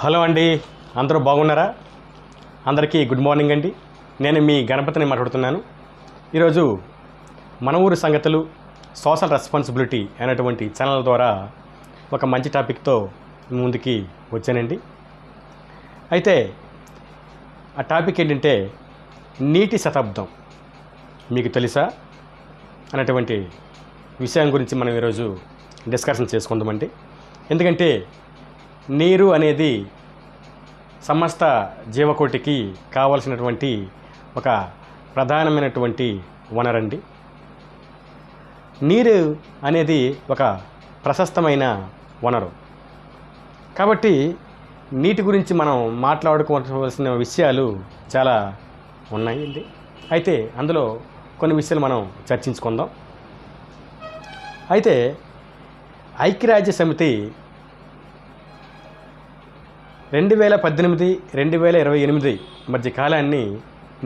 Hello అండి. అందరూ బాగున్నారా? అందరికీ గుడ్ మార్నింగ్ అండి. నేను మీ గణపతిని మాట్లాడుతున్నాను. ఈరోజు మన ఊరు సంగతులు సోషల్ రెస్పాన్సిబిలిటీ అనేటువంటి ఛానల్ ద్వారా ఒక మంచి టాపిక్తో ముందుకి వచ్చానండి. అయితే ఆ టాపిక్ ఏంటంటే నీటి శతాబ్దం. మీకు తెలుసా? అనేటువంటి విషయం గురించి మనం ఈరోజు డిస్కషన్ చేసుకుందామండి. ఎందుకంటే నీరు అనేది సమస్త జీవకోటికి కావలసినటువంటి ఒక ప్రధానమైనటువంటి వనరండి. నీరు అనేది ఒక ప్రశస్తమైన వనరు. కాబట్టి నీటి గురించి మనం మాట్లాడుకోవాల్సిన విషయాలు చాలా ఉన్నాయండి. అయితే అందులో కొన్ని విషయాలు మనం చర్చించుకుందాం. అయితే ఐక్యరాజ్య సమితి రెండు వేల పద్దెనిమిది రెండు వేల ఇరవై ఎనిమిది మధ్య కాలాన్ని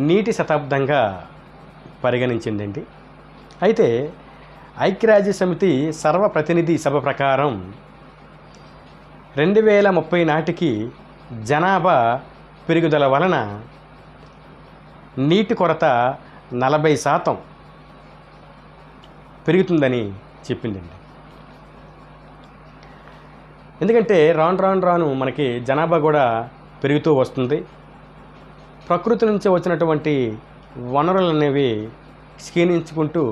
నీటి శతాబ్దంగా పరిగణించిందండి. అయితే ఐక్యరాజ్య సమితి సర్వప్రతినిధి సభ ప్రకారం రెండు వేల ముప్పై నాటికి జనాభా పెరుగుదల వలన నీటి కొరత నలభై శాతం పెరుగుతుందని చెప్పిందండి. ఎందుకంటే రాను రాను రాను మనకి జనాభా కూడా పెరుగుతూ వస్తుంది. ప్రకృతి నుంచి వచ్చినటువంటి వనరులు అనేవి క్షీణించుకుంటూ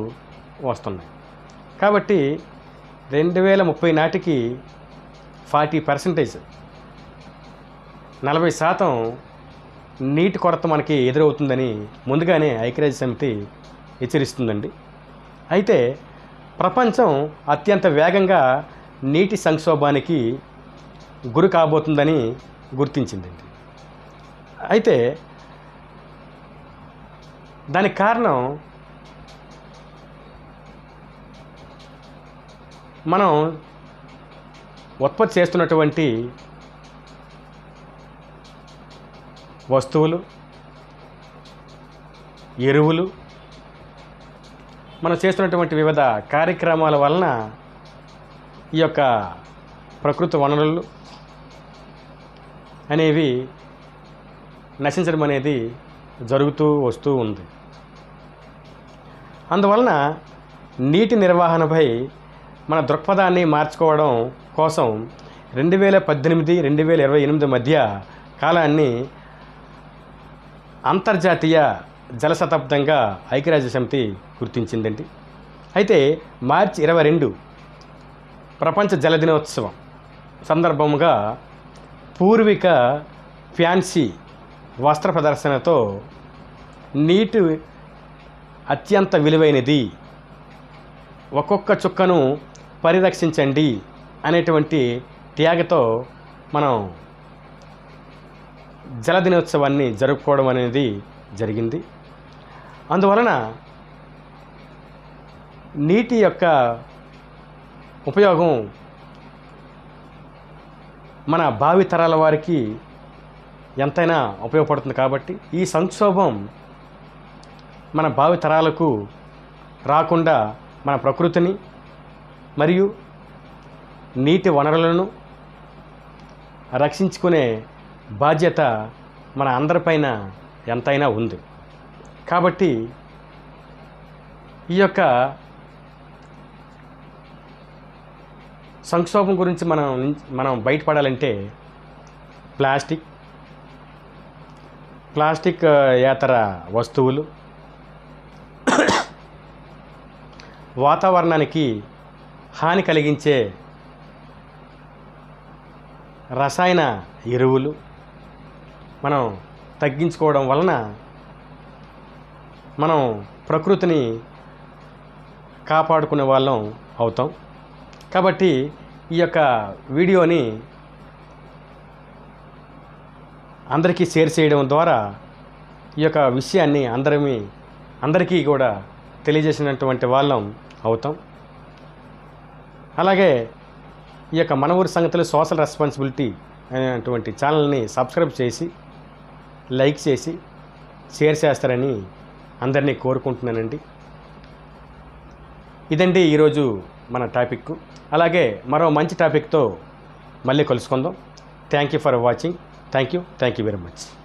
వస్తున్నాయి. కాబట్టి రెండు వేల ముప్పై నాటికి ఫార్టీ పర్సెంటేజ్ నలభై శాతం నీటి కొరత మనకి ఎదురవుతుందని ముందుగానే ఐక్యరాజ్య సమితి హెచ్చరిస్తుందండి. అయితే ప్రపంచం అత్యంత వేగంగా నీటి సంక్షోభానికి గురి కాబోతుందని గుర్తించిందండి అయితే దానికి కారణం మనం ఉత్పత్తి చేస్తున్నటువంటి వస్తువులు ఎరువులు మనం చేస్తున్నటువంటి వివిధ కార్యక్రమాల వలన ఈ యొక్క ప్రకృతి వనరులు అనేవి నశించడం అనేది జరుగుతూ వస్తూ ఉంది. అందువలన నీటి నిర్వహణపై మన దృక్పథాన్ని మార్చుకోవడం కోసం రెండు వేల పద్దెనిమిది రెండు వేల ఇరవై ఎనిమిది మధ్య కాలాన్ని అంతర్జాతీయ జల శతాబ్దంగా ఐక్యరాజ్య సమితి గుర్తించిందండి. అయితే మార్చి ఇరవై రెండు ప్రపంచ జల దినోత్సవం సందర్భముగా పూర్విక ఫ్యాన్సీ వస్త్ర ప్రదర్శనతో నీటి అత్యంత విలువైనది. ఒక్కొక్క చుక్కను పరిరక్షించండి అనేటువంటి త్యాగతో మనం జల దినోత్సవాన్ని జరుపుకోవడం అనేది జరిగింది. అందువలన నీటి యొక్క ఉపయోగం మన భావి తరాల వారికి ఎంతైనా ఉపయోగపడుతుంది కాబట్టి ఈ సంక్షోభం మన భావి తరాలకు రాకుండా మన ప్రకృతిని మరియు నీటి వనరులను రక్షించుకునే బాధ్యత మన అందరిపైన ఎంతైనా ఉంది. కాబట్టి ఈ యొక్క సంక్షోభం గురించి మనం మనం బయటపడాలంటే ప్లాస్టిక్ ప్లాస్టిక్ యాతర వస్తువులు వాతావరణానికి హాని కలిగించే రసాయన ఎరువులు మనం తగ్గించుకోవడం వలన మనం ప్రకృతిని కాపాడుకునే వాళ్ళం అవుతాం. కాబట్టి ఈ యొక్క వీడియోని అందరికీ షేర్ చేయడం ద్వారా ఈ యొక్క విషయాన్ని అందరమీ అందరికీ కూడా తెలియజేసినటువంటి వాళ్ళం అవుతాం. అలాగే ఈ యొక్క మన ఊరి సంగతులు సోషల్ రెస్పాన్సిబిలిటీ అనేటువంటి ఛానల్ని సబ్స్క్రైబ్ చేసి లైక్ చేసి షేర్ చేస్తారని అందరినీ కోరుకుంటున్నానండి. ఇదండి ఈరోజు మన టాపిక్. అలాగే మరో మంచి టాపిక్తో మళ్ళీ కలుసుకుందాం. Thank you for watching thank you thank you very much